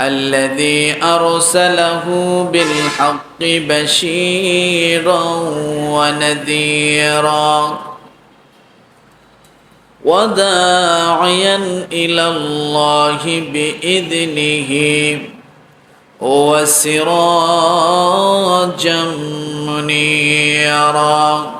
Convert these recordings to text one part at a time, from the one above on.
الذي أرسله بالحق بشيرا ونذيرا وداعيا إلى الله بإذنه وسراجا منيرا.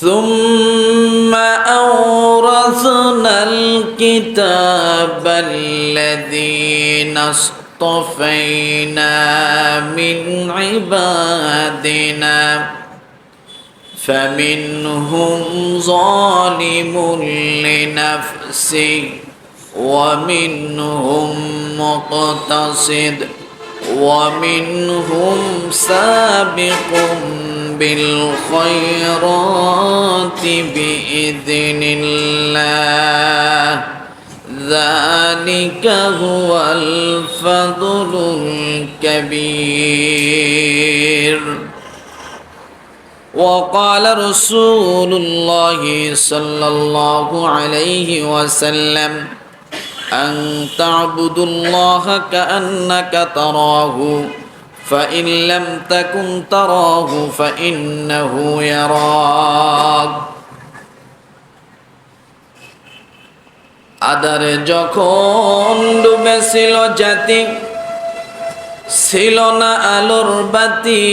ثم أورثنا الكتاب الذين اصطفينا من عبادنا. فمنهم ظالم لنفسه ومنهم مقتصد ومنهم سابق بالخيرات بإذن الله. ذلك هو الفضل الكبير. وقال رسول الله صلى الله عليه وسلم أن تعبدوا الله كأنك تراه. فإن لم تكن تراه فإنه يراك আদারে যখন ডুবেছিল জাতি ছিল না আলোর বাতি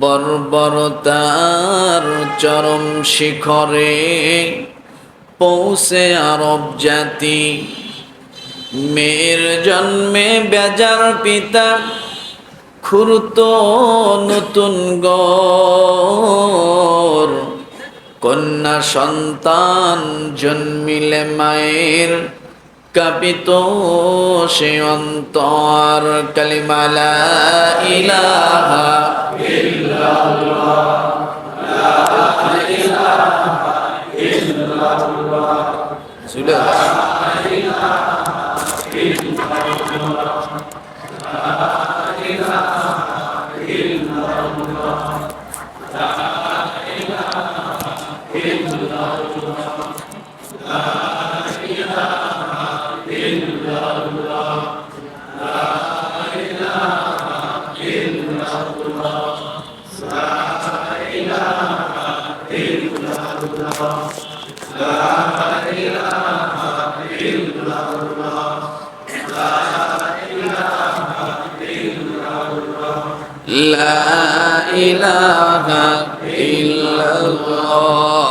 বর্বরতার চরম শিখরে পৌঁছে আরব জাতি মেয়ের জন্মে বেজার পিতা, খুরত নতুন কন্যা সন্তান জন্মিলে মায়ের কাপিত, সে অন্তর কালিমালা ইলাহা সুলে لا إله إلا الله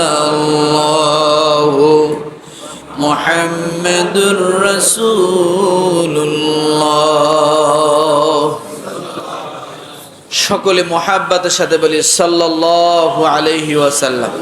الله محمد رسول الله সকলে মোহাব্বতের সাথে বলি সাল্লাল্লাহু আলাইহি ওয়াসাল্লাম